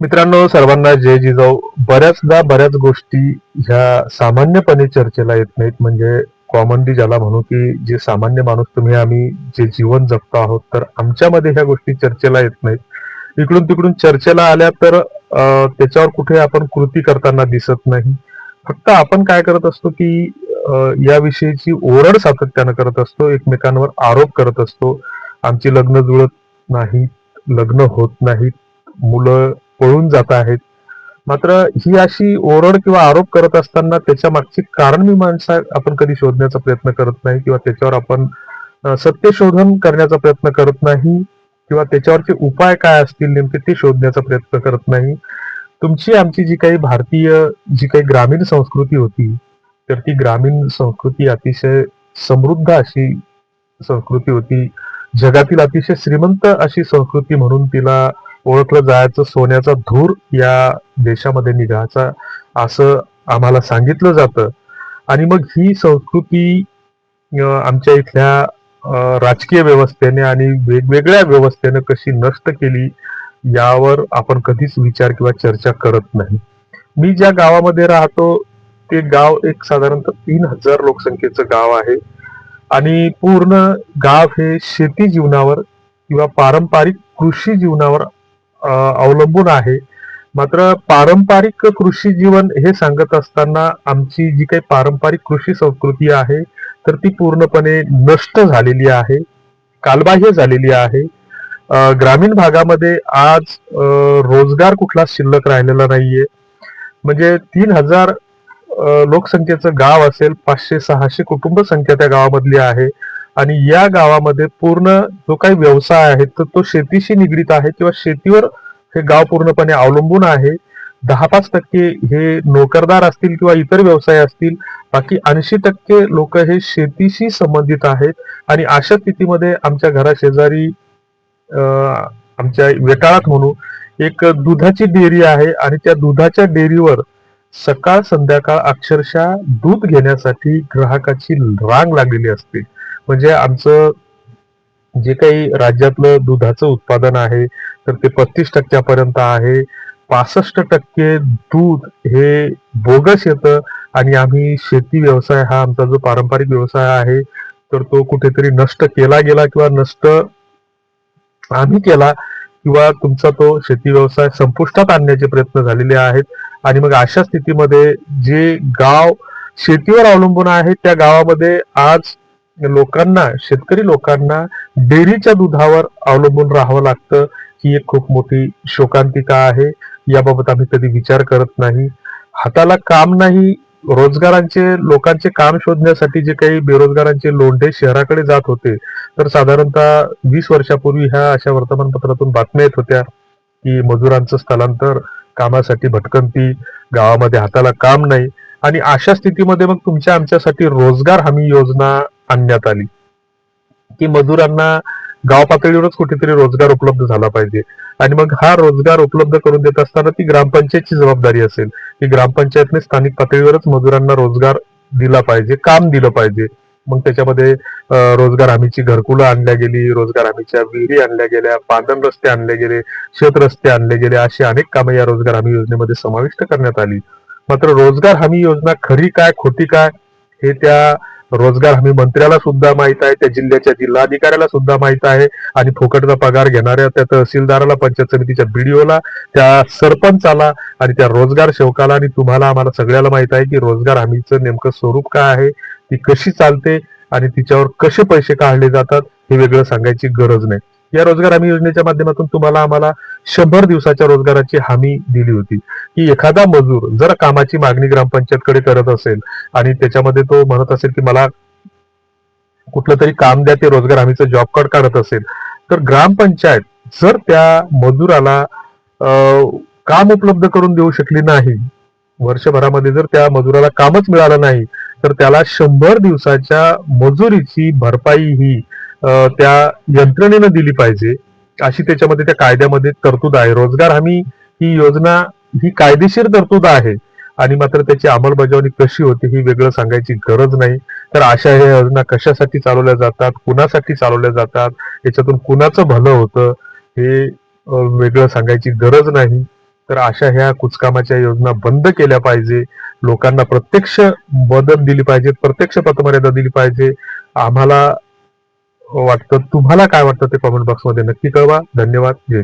मित्रांनो सर्वांना जय जिजाऊ. बऱ्याचदा बऱ्याच गोष्टी ह्या सामान्यपणे चर्चेला येत नाहीत. म्हणजे कॉमनली ज्याला म्हणू की जे सामान्य माणूस तुम्ही आम्ही जे जीवन जगतो आहोत तर आमच्यामध्ये ह्या गोष्टी चर्चेला येत नाहीत. इकडून तिकडून चर्चेला आल्या तर त्याच्यावर कुठे आपण कृती करताना दिसत नाही. फक्त आपण काय करत असतो की याविषयीची ओरड सातत्यानं करत असतो एकमेकांवर आरोप करत असतो. आमची लग्न जुळत नाहीत लग्न होत नाहीत. मुलं पळून जात आहेत. मात्र ही अशी ओरड किंवा आरोप करत असताना त्याच्या मागची कारण मीमांसा आपण कधी शोधण्याचा प्रयत्न करत नाही किंवा त्याच्यावर आपण सत्य शोधन करण्याचा प्रयत्न करत नाही किंवा त्याच्यावरचे उपाय काय असतील नेमके ते शोधण्याचा प्रयत्न करत नाही. तुमची आमची जी काही भारतीय जी काही ग्रामीण संस्कृती होती तर ती ग्रामीण संस्कृती अतिशय समृद्ध अशी संस्कृती होती. जगातील अतिशय श्रीमंत अशी संस्कृती म्हणून तिला ओळखलं जायचं सोन्याचा धूर या देशामध्ये निघायचा असं आम्हाला सांगितलं जातं. आणि मग ही संस्कृती आमच्या इथल्या राजकीय व्यवस्थेने आणि वेगवेगळ्या व्यवस्थेने कशी नष्ट केली यावर आपण कधीच विचार किंवा चर्चा करत नाही. मी ज्या गावामध्ये राहतो ते गाव एक साधारणतः तीन हजार लोकसंख्येचं गाव आहे. आणि पूर्ण गाव हे शेती जीवनावर किंवा पारंपरिक कृषी जीवनावर अवलंबून आहे. मात्र पारंपरिक कृषी जीवन हे सांगत असताना आमची जी काही पारंपरिक कृषी संस्कृती आहे तर ती पूर्णपणे नष्ट झालेली आहे कालबाह्य झालेली आहे. ग्रामीण भागामध्ये आज रोजगार कुठला शिल्लक राहिलेला नाहीये. म्हणजे तीन हजार लोकसंख्येचं गाव असेल पाचशे सहाशे कुटुंब संख्या त्या गावामधली आहे. आणि या गावामध्ये पूर्ण जो काही व्यवसाय आहे तर तो शेतीशी निगडीत आहे किंवा शेतीवर हे गाव पूर्णपणे अवलंबून आहे. दहा पाच टक्के हे नोकरदार असतील किंवा इतर व्यवसाय असतील बाकी ऐंशी टक्के लोक हे शेतीशी संबंधित आहेत. आणि अशा स्थितीमध्ये आमच्या घराशेजारी शेजारी आमच्या वेटाळात म्हणू एक दुधाची डेअरी आहे आणि त्या दुधाच्या डेअरीवर सकाळ संध्याकाळ अक्षरशः दूध घेण्यासाठी ग्राहकाची रांग लागलेली असते. म्हणजे आमचं जे काही राज्यातलं दुधाचं उत्पादन आहे तर ते पस्तीस टक्क्यापर्यंत आहे. पासष्ट टक्के दूध हे बोगस येतं आणि आम्ही शेती व्यवसाय हा आमचा जो पारंपरिक व्यवसाय आहे तर तो कुठेतरी नष्ट केला गेला किंवा नष्ट आम्ही केला किंवा तुमचा तो शेती व्यवसाय संपुष्टात आणण्याचे प्रयत्न झालेले आहेत. आणि मग अशा स्थितीमध्ये जे गाव शेतीवर अवलंबून आहे त्या गावामध्ये आज लोकांना शेतकरी लोकांना डेअरीच्या दुधावर अवलंबून राहावं लागतं. ही एक खूप मोठी शोकांतिका आहे. याबाबत आम्ही कधी विचार करत नाही. हाताला काम नाही रोजगारांचे लोकांचे काम शोधण्यासाठी जे काही बेरोजगारांचे लोंढे शहराकडे जात होते तर साधारणतः वीस वर्षापूर्वी ह्या अशा वर्तमानपत्रातून बातम्या येत होत्या की मजुरांचं स्थलांतर कामासाठी भटकंती गावामध्ये हाताला काम नाही. आणि अशा स्थितीमध्ये मग तुमच्या आमच्यासाठी रोजगार हमी योजना आणण्यात आली. की मजुरांना गाव पातळीवरच कुठेतरी रोजगार उपलब्ध झाला पाहिजे. आणि मग हा रोजगार उपलब्ध करून देत असताना ती ग्रामपंचायतची जबाबदारी असेल. की ग्रामपंचायतने स्थानिक पातळीवरच मजुरांना रोजगार दिला पाहिजे काम दिलं पाहिजे. मग त्याच्यामध्ये रोजगार हमीची घरकुलं आणल्या गेली रोजगार हमीच्या विहिरी आणल्या गेल्या पांदन रस्ते आणले गेले शेत रस्ते आणले गेले अशी अनेक कामे या रोजगार हमी योजनेमध्ये समाविष्ट करण्यात आली. मात्र रोजगार हमी योजना खरी काय खोटी काय हे त्या रोजगार हमी मंत्र्याला सुद्धा माहीत आहे त्या जिल्ह्याच्या जिल्हाधिकाऱ्याला सुद्धा माहीत आहे आणि फुकटचा पगार घेणाऱ्या त्या तहसीलदाराला पंचायत समितीच्या बीडीओला त्या सरपंचाला आणि त्या रोजगार सेवकाला. आणि तुम्हाला आम्हाला सगळ्याला माहीत आहे की रोजगार हमीचं नेमकं स्वरूप काय आहे ती कशी चालते आणि तिच्यावर कसे पैसे काढले जातात हे वेगळं सांगायची गरज नाही. या रोजगार हमी योजनेच्या माध्यमातून तुम्हाला आम्हाला शंभर दिवसाच्या रोजगाराची हमी दिली होती. की एखादा मजूर जर कामाची मागणी ग्रामपंचायतकडे करत असेल आणि त्याच्यामध्ये तो म्हणत असेल की मला कुठलं तरी काम द्या ते रोजगार हमीचं जॉब कार्ड काढत असेल तर ग्रामपंचायत जर त्या मजुराला काम उपलब्ध करून देऊ शकली नाही वर्षभरामध्ये जर त्या मजुराला कामच मिळालं नाही तर त्याला शंभर दिवसाच्या मजुरीची भरपाई ही त्या यंत्रणेनं दिली पाहिजे. अशी त्याच्यामध्ये त्या कायद्यामध्ये तरतूद आहे. रोजगार हमी ही योजना ही कायदेशीर तरतूद आहे. आणि मात्र त्याची अंमलबजावणी कशी होते ही वेगळं सांगायची गरज नाही. तर अशा ह्या योजना कशासाठी चालवल्या जातात? कुणासाठी चालवल्या जातात? याच्यातून कुणाचं भलं होतं? हे वेगळं सांगायची गरज नाही. तर अशा ह्या कुचकामाच्या योजना बंद केल्या पाहिजे. लोकांना प्रत्यक्ष मदत दिली पाहिजे. प्रत्यक्ष पतमर्यादा दिली पाहिजे. आम्हाला वाटतं. तुम्हाला काय वाटतं ते कॉमेंट बॉक्समध्ये नक्की कळवा. धन्यवाद. जय